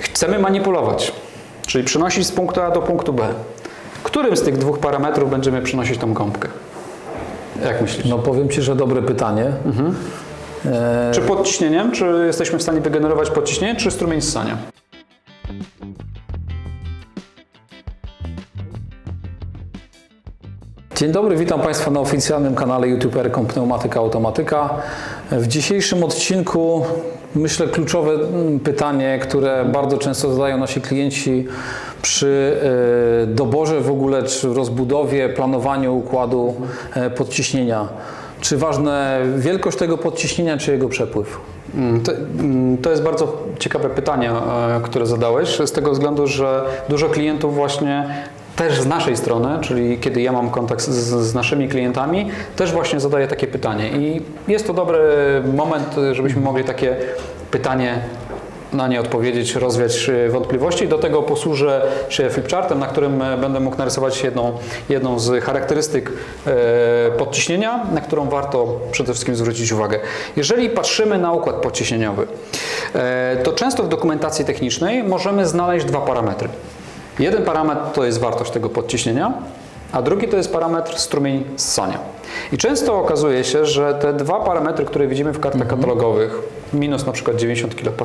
Chcemy manipulować, czyli przenosić z punktu A do punktu B. Którym z tych dwóch parametrów będziemy przenosić tą gąbkę? Jak myślisz? No powiem Ci, że dobre pytanie. E, Czy podciśnieniem? Czy jesteśmy w stanie wygenerować podciśnienie, czy strumień ssania? Dzień dobry, witam Państwa na oficjalnym kanale YouTuberką Pneumatyka Automatyka. W dzisiejszym odcinku myślę kluczowe mm, pytanie, które bardzo często zadają nasi klienci przy e, doborze w ogóle, czy rozbudowie, planowaniu układu e, podciśnienia. Czy ważna wielkość tego podciśnienia, czy jego przepływ? Mm, To, mm, to jest bardzo ciekawe pytanie, e, które zadałeś, z tego względu, że dużo klientów właśnie też z naszej strony, czyli kiedy ja mam kontakt z, z naszymi klientami, też właśnie zadaje takie pytanie. I jest to dobry moment, żebyśmy mogli takie pytanie na nie odpowiedzieć, rozwiać e, wątpliwości. Do tego posłużę się flipchartem, na którym e, będę mógł narysować jedną, jedną z charakterystyk e, podciśnienia, na którą warto przede wszystkim zwrócić uwagę. Jeżeli patrzymy na układ podciśnieniowy, to często w dokumentacji technicznej możemy znaleźć dwa parametry. Jeden parametr to jest wartość tego podciśnienia, a drugi to jest parametr strumień ssania. I często okazuje się, że te dwa parametry, które widzimy w kartach katalogowych, minus na przykład 90 kPa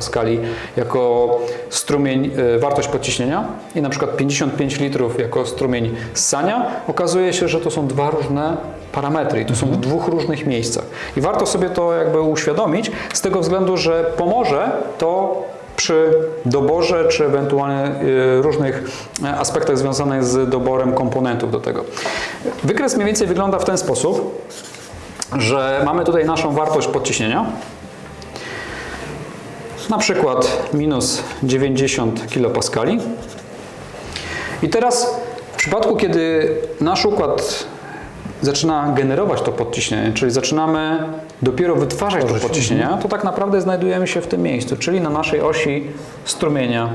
jako strumień, y, wartość podciśnienia i na przykład 55 litrów jako strumień ssania, okazuje się, że to są dwa różne parametry i to są w dwóch różnych miejscach. I warto sobie to jakby uświadomić z tego względu, że pomoże to przy doborze, czy ewentualnie y, różnych e, aspektach związanych z doborem komponentów do tego. Wykres mniej więcej wygląda w ten sposób, że mamy tutaj naszą wartość podciśnienia, na przykład minus 90 kPa. I teraz w przypadku, kiedy nasz układ zaczyna generować to podciśnienie, czyli zaczynamy dopiero wytwarzać to podciśnienie, to tak naprawdę znajdujemy się w tym miejscu, czyli na naszej osi strumienia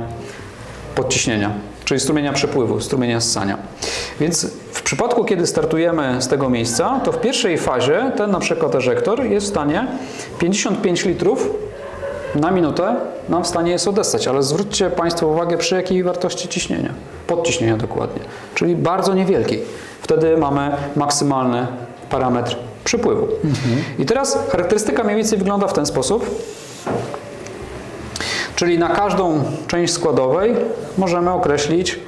podciśnienia, czyli strumienia przepływu, strumienia ssania. Więc w przypadku, kiedy startujemy z tego miejsca, to w pierwszej fazie ten na przykład eżektor jest w stanie 55 litrów na minutę nam w stanie jest odessać, ale zwróćcie Państwo uwagę przy jakiej wartości ciśnienia, podciśnienia dokładnie, czyli bardzo niewielkiej. Wtedy mamy maksymalny parametr przepływu. I teraz charakterystyka mniej więcej wygląda w ten sposób. Czyli na każdą część składowej możemy określić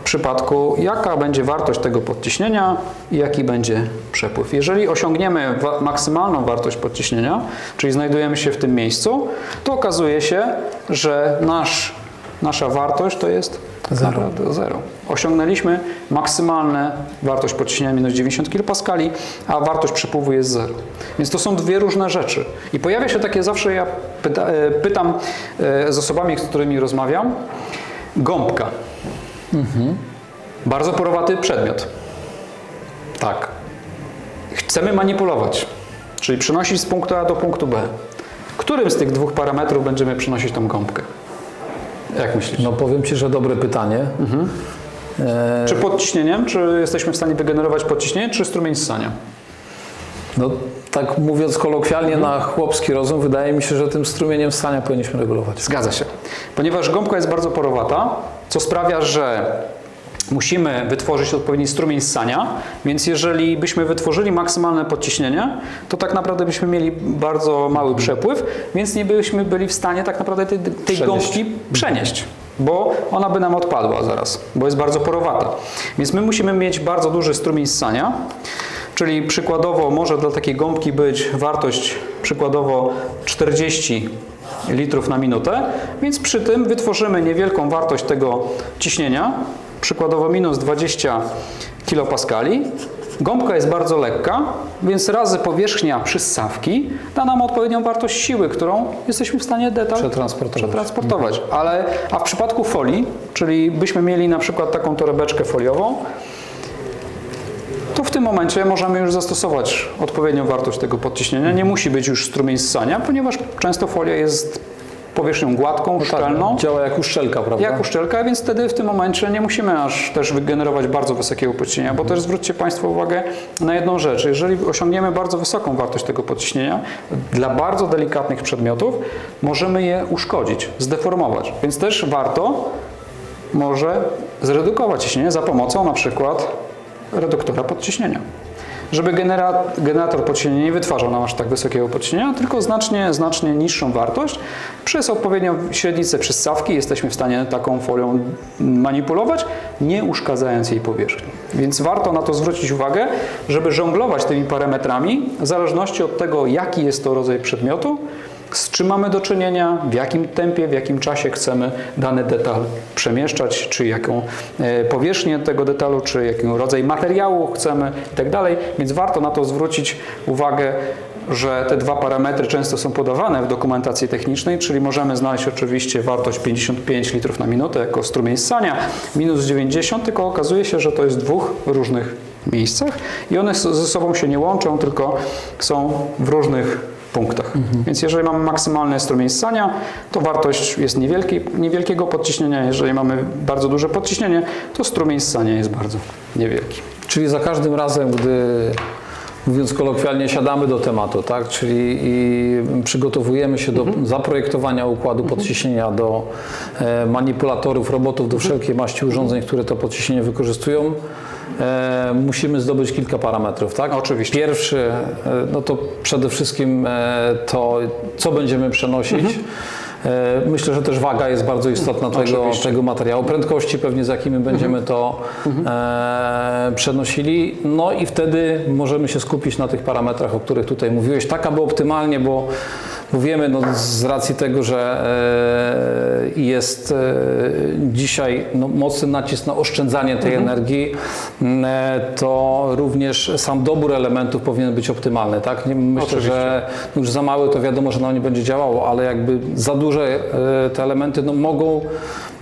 w przypadku, jaka będzie wartość tego podciśnienia i jaki będzie przepływ. Jeżeli osiągniemy wa- maksymalną wartość podciśnienia, czyli znajdujemy się w tym miejscu, to okazuje się, że nasz, nasza wartość to jest Zero. naprawdę zero. Osiągnęliśmy maksymalną wartość podciśnienia minus 90 kPa, a wartość przepływu jest zero. Więc to są dwie różne rzeczy. I pojawia się takie zawsze, ja pyta, e, pytam e, z osobami, z którymi rozmawiam, gąbka. Bardzo porowaty przedmiot. Tak. Chcemy manipulować, czyli przenosić z punktu A do punktu B. Którym z tych dwóch parametrów będziemy przenosić tą gąbkę? Jak myślisz? No powiem Ci, że dobre pytanie. E, Czy podciśnieniem? Czy jesteśmy w stanie wygenerować podciśnienie, czy strumień ssania? No, tak mówiąc kolokwialnie na chłopski rozum, wydaje mi się, że tym strumieniem stania powinniśmy regulować. Zgadza się. Ponieważ gąbka jest bardzo porowata, co sprawia, że musimy wytworzyć odpowiedni strumień ssania, więc jeżeli byśmy wytworzyli maksymalne podciśnienie, to tak naprawdę byśmy mieli bardzo mały przepływ, więc nie byśmy byli w stanie tak naprawdę tej, tej Przenieść. gąbki przenieść. Bo ona by nam odpadła zaraz, bo jest bardzo porowata. Więc my musimy mieć bardzo duży strumień ssania, czyli przykładowo może dla takiej gąbki być wartość przykładowo 40 litrów na minutę, więc przy tym wytworzymy niewielką wartość tego ciśnienia, przykładowo minus 20 kilopaskali. Gąbka jest bardzo lekka, więc razy powierzchnia przyssawki da nam odpowiednią wartość siły, którą jesteśmy w stanie detal Przetransportować. przetransportować. Ale, a w przypadku folii, czyli byśmy mieli na przykład taką torebeczkę foliową, to w tym momencie możemy już zastosować odpowiednią wartość tego podciśnienia. Nie musi być już strumień ssania, ponieważ często folia jest powierzchnią gładką, szczelną. Tak, działa jak uszczelka, prawda? Jak uszczelka, więc wtedy w tym momencie nie musimy aż też wygenerować bardzo wysokiego podciśnienia, bo też zwróćcie Państwo uwagę na jedną rzecz. Jeżeli osiągniemy bardzo wysoką wartość tego podciśnienia, dla bardzo delikatnych przedmiotów możemy je uszkodzić, zdeformować. Więc też warto może zredukować ciśnienie za pomocą na przykład reduktora podciśnienia. Żeby genera- generator podciśnienia nie wytwarzał nam aż tak wysokiego podciśnienia, tylko znacznie, znacznie niższą wartość. Przez odpowiednią średnicę przystawki jesteśmy w stanie taką folią manipulować, nie uszkadzając jej powierzchni. Więc warto na to zwrócić uwagę, żeby żonglować tymi parametrami w zależności od tego, jaki jest to rodzaj przedmiotu, z czym mamy do czynienia, w jakim tempie, w jakim czasie chcemy dany detal przemieszczać, czy jaką e, powierzchnię tego detalu, czy jaki rodzaj materiału chcemy itd. Więc warto na to zwrócić uwagę, że te dwa parametry często są podawane w dokumentacji technicznej, czyli możemy znaleźć oczywiście wartość 55 litrów na minutę jako strumień ssania, minus 90, tylko okazuje się, że to jest w dwóch różnych miejscach i one ze sobą się nie łączą, tylko są w różnych punktach. Więc jeżeli mamy maksymalny strumień ssania, to wartość jest niewielki, niewielkiego podciśnienia. Jeżeli mamy bardzo duże podciśnienie, to strumień ssania jest bardzo niewielki. Czyli za każdym razem, gdy mówiąc kolokwialnie, siadamy do tematu, tak? Czyli i przygotowujemy się do zaprojektowania układu podciśnienia, do e, manipulatorów, robotów, do wszelkiej maści urządzeń, które to podciśnienie wykorzystują. E, musimy zdobyć kilka parametrów, tak? Oczywiście. Pierwszy, e, no to przede wszystkim e, to, co będziemy przenosić. E, Myślę, że też waga jest bardzo istotna tego, tego materiału, prędkości pewnie, z jakimi będziemy to e, przenosili. No i wtedy możemy się skupić na tych parametrach, o których tutaj mówiłeś, tak aby optymalnie, bo wiemy no, z racji tego, że e, jest e, dzisiaj no, mocny nacisk na oszczędzanie tej energii, m, e, to również sam dobór elementów powinien być optymalny. Tak? Myślę, Oczywiście. że no, już za mały to wiadomo, że no, nie będzie działało, ale jakby za duże te elementy no, mogą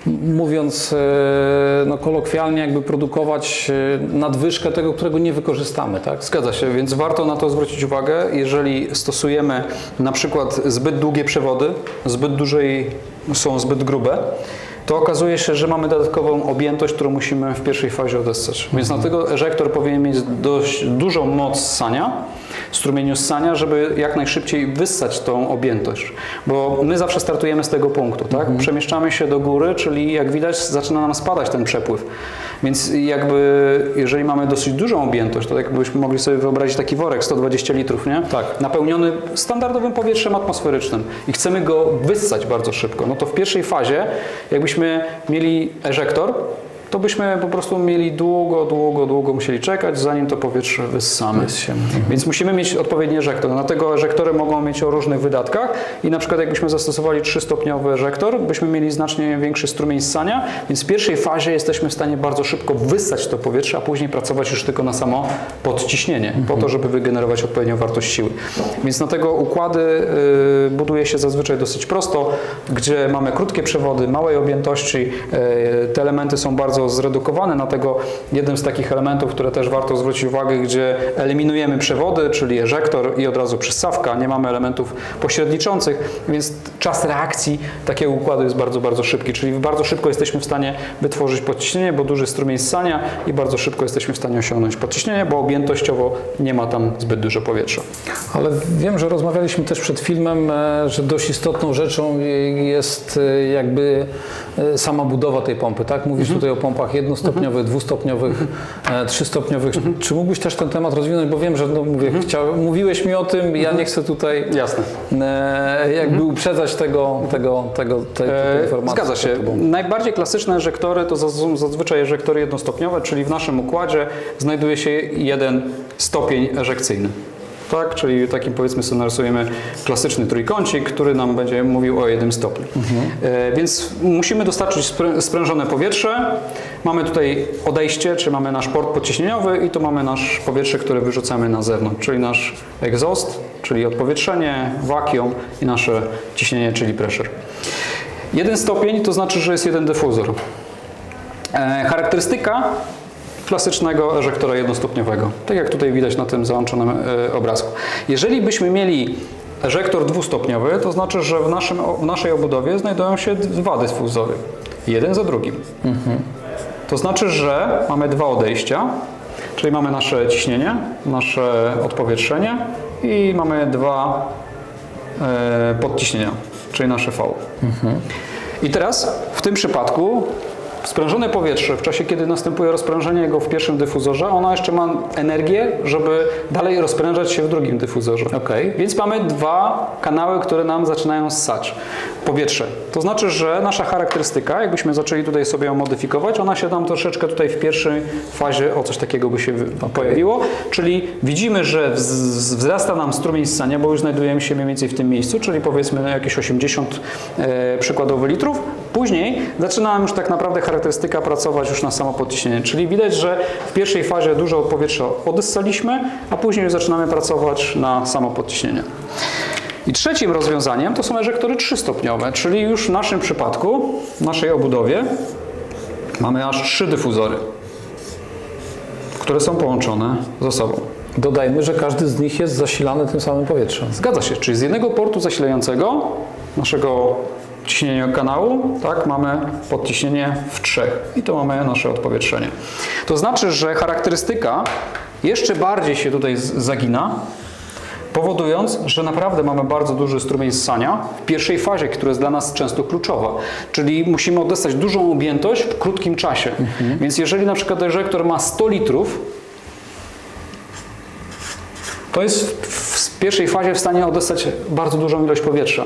mówiąc e, no, kolokwialnie, jakby produkować e, nadwyżkę tego, którego nie wykorzystamy. Tak? Zgadza się, więc warto na to zwrócić uwagę, jeżeli stosujemy na przykład zbyt długie przewody, zbyt duże i są zbyt grube, to okazuje się, że mamy dodatkową objętość, którą musimy w pierwszej fazie odessać. Więc dlatego eżektor powinien mieć dość dużą moc ssania, strumieniu ssania, żeby jak najszybciej wyssać tą objętość. Bo my zawsze startujemy z tego punktu, tak? Przemieszczamy się do góry, czyli jak widać zaczyna nam spadać ten przepływ. Więc jakby jeżeli mamy dosyć dużą objętość, to jakbyśmy mogli sobie wyobrazić taki worek 120 litrów, nie? Tak. Napełniony standardowym powietrzem atmosferycznym i chcemy go wyssać bardzo szybko, no to w pierwszej fazie jakbyśmy mieli eżektor, to byśmy po prostu mieli długo, długo, długo musieli czekać, zanim to powietrze wyssamy. Więc musimy mieć odpowiedni eżektor. Dlatego eżektory mogą mieć o różnych wydatkach i na przykład jakbyśmy zastosowali trzystopniowy eżektor, byśmy mieli znacznie większy strumień ssania, więc w pierwszej fazie jesteśmy w stanie bardzo szybko wyssać to powietrze, a później pracować już tylko na samo podciśnienie, po to, żeby wygenerować odpowiednią wartość siły. Więc dlatego układy y, buduje się zazwyczaj dosyć prosto, gdzie mamy krótkie przewody, małej objętości, y, te elementy są bardzo zredukowane, dlatego jednym z takich elementów, które też warto zwrócić uwagę, gdzie eliminujemy przewody, czyli eżektor i od razu przystawka, nie mamy elementów pośredniczących, więc czas reakcji takiego układu jest bardzo, bardzo szybki, czyli bardzo szybko jesteśmy w stanie wytworzyć podciśnienie, bo duży strumień ssania i bardzo szybko jesteśmy w stanie osiągnąć podciśnienie, bo objętościowo nie ma tam zbyt dużo powietrza. Ale wiem, że rozmawialiśmy też przed filmem, e, że dość istotną rzeczą jest e, jakby sama budowa tej pompy, tak? Mówisz tutaj o pompach jednostopniowych, dwustopniowych, e, trzystopniowych. Czy mógłbyś też ten temat rozwinąć? Bo wiem, że no, mówię, chciał, mówiłeś mi o tym, ja nie chcę tutaj Jasne. e, jakby uprzedzać tego, tego, tego tej, tej E, informacji. Zgadza się. Najbardziej klasyczne eżektory to zaz- zazwyczaj eżektory jednostopniowe, czyli w naszym układzie znajduje się jeden stopień eżekcyjny. Tak, czyli takim powiedzmy sobie narysujemy klasyczny trójkącik, który nam będzie mówił o jednym stopniu. E, więc musimy dostarczyć sprę- sprężone powietrze. Mamy tutaj odejście, czy mamy nasz port podciśnieniowy i tu mamy nasz powietrze, które wyrzucamy na zewnątrz, czyli nasz egzost, czyli odpowietrzenie, wakium i nasze ciśnienie, czyli pressure. Jeden stopień to znaczy, że jest jeden dyfuzor. E, charakterystyka klasycznego eżektora jednostopniowego, tak jak tutaj widać na tym załączonym e, obrazku. Jeżeli byśmy mieli eżektor dwustopniowy, to znaczy, że w, naszym, w naszej obudowie znajdują się dwa dyfuzory. Jeden za drugim. To znaczy, że mamy dwa odejścia, czyli mamy nasze ciśnienie, nasze odpowietrzenie i mamy dwa e, podciśnienia, czyli nasze V. I teraz w tym przypadku sprężone powietrze, w czasie kiedy następuje rozprężenie jego w pierwszym dyfuzorze, ono jeszcze ma energię, żeby dalej rozprężać się w drugim dyfuzorze. Okej. Więc mamy dwa kanały, które nam zaczynają ssać powietrze. To znaczy, że nasza charakterystyka, jakbyśmy zaczęli tutaj sobie ją modyfikować, ona się nam troszeczkę tutaj w pierwszej fazie o coś takiego by się wy- pojawiło, czyli widzimy, że wz- wzrasta nam strumień ssania, bo już znajdujemy się mniej więcej w tym miejscu, czyli powiedzmy jakieś 80 e, przykładowo litrów. Później zaczyna nam już tak naprawdę charakterystyka pracować już na samo podciśnienie, czyli widać, że w pierwszej fazie dużo powietrza odyssaliśmy, a później już zaczynamy pracować na samo podciśnienie. I trzecim rozwiązaniem to są eżektory trzystopniowe, czyli już w naszym przypadku, w naszej obudowie mamy aż trzy dyfuzory, które są połączone ze sobą. Dodajmy, że każdy z nich jest zasilany tym samym powietrzem. Zgadza się, czyli z jednego portu zasilającego naszego ciśnienia kanału, tak, mamy podciśnienie w trzech i to mamy nasze odpowietrzenie. To znaczy, że charakterystyka jeszcze bardziej się tutaj zagina, powodując, że naprawdę mamy bardzo duży strumień ssania w pierwszej fazie, która jest dla nas często kluczowa. Czyli musimy odessać dużą objętość w krótkim czasie. Więc jeżeli na przykład eżektor ma 100 litrów, to jest w, pierwszej fazie w stanie odessać bardzo dużą ilość powietrza.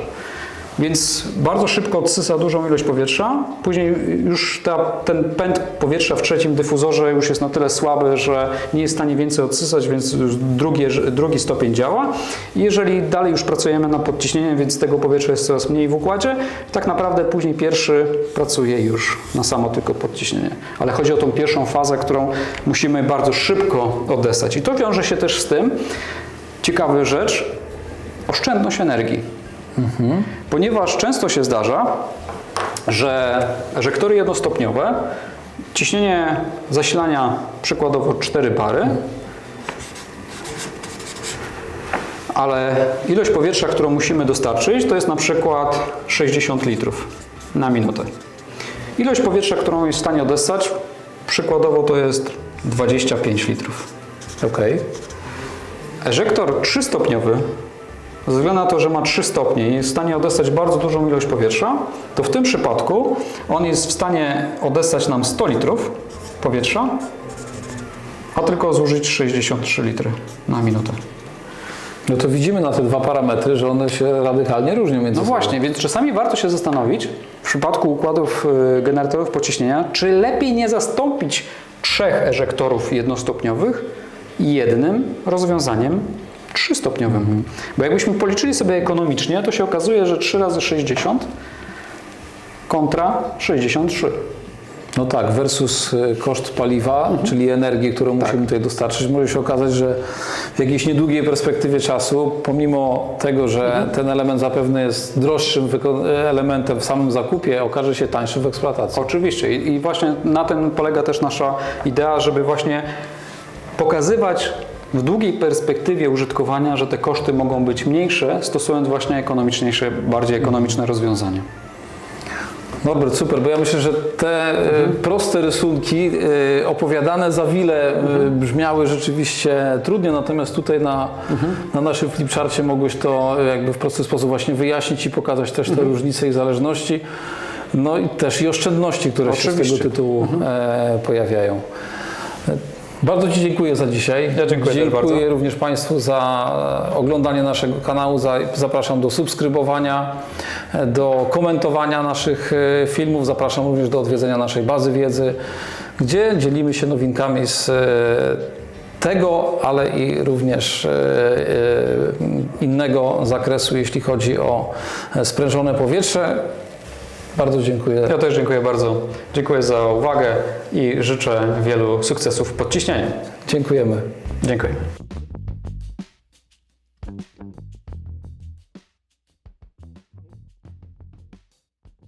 Więc bardzo szybko odsysa dużą ilość powietrza. Później już ta, ten pęd powietrza w trzecim dyfuzorze już jest na tyle słaby, że nie jest w stanie więcej odsysać, więc drugi, drugi stopień działa. I jeżeli dalej już pracujemy na podciśnienie, więc tego powietrza jest coraz mniej w układzie, tak naprawdę później pierwszy pracuje już na samo tylko podciśnienie. Ale chodzi o tą pierwszą fazę, którą musimy bardzo szybko odessać. I to wiąże się też z tym, ciekawa rzecz, oszczędność energii. Ponieważ często się zdarza, że eżektory jednostopniowe, ciśnienie zasilania przykładowo 4 bary, ale ilość powietrza, którą musimy dostarczyć, to jest na przykład 60 litrów na minutę. Ilość powietrza, którą jest w stanie odessać, przykładowo to jest 25 litrów. Okej. Eżektor trzystopniowy, ze względu na to, że ma 3 stopnie i jest w stanie odessać bardzo dużą ilość powietrza, to w tym przypadku on jest w stanie odessać nam 100 litrów powietrza, a tylko zużyć 63 litry na minutę. No to widzimy na te dwa parametry, że one się radykalnie różnią między No sobą. właśnie, więc czasami warto się zastanowić w przypadku układów y, generatorów pociśnienia, czy lepiej nie zastąpić trzech eżektorów jednostopniowych jednym rozwiązaniem trzystopniowym. Bo jakbyśmy policzyli sobie ekonomicznie, to się okazuje, że 3 razy 60 kontra 63. No tak, versus y, koszt paliwa, czyli energii, którą musimy tutaj dostarczyć, może się okazać, że w jakiejś niedługiej perspektywie czasu, pomimo tego, że ten element zapewne jest droższym wyko- elementem w samym zakupie, okaże się tańszy w eksploatacji. Oczywiście i właśnie na tym polega też nasza idea, żeby właśnie pokazywać w długiej perspektywie użytkowania, że te koszty mogą być mniejsze, stosując właśnie ekonomiczniejsze, bardziej ekonomiczne rozwiązania. Norbert, super, bo ja myślę, że te e, proste rysunki e, opowiadane za wiele e, brzmiały rzeczywiście trudnie, natomiast tutaj na, na naszym flipcharcie mogłeś to jakby w prosty sposób właśnie wyjaśnić i pokazać też te różnice i zależności, no i też i oszczędności, które się z tego Oczywiście. tytułu pojawiają. Bardzo Ci dziękuję za dzisiaj. Ja dziękuję Dziękuję również Państwu za oglądanie naszego kanału. Za- Zapraszam do subskrybowania, do komentowania naszych e, filmów. Zapraszam również do odwiedzenia naszej bazy wiedzy, gdzie dzielimy się nowinkami z e, tego, ale i również e, innego zakresu, jeśli chodzi o sprężone powietrze. Bardzo dziękuję. Ja też dziękuję bardzo. Dziękuję za uwagę i życzę wielu sukcesów w podciśnieniu. Dziękujemy. Dziękuję.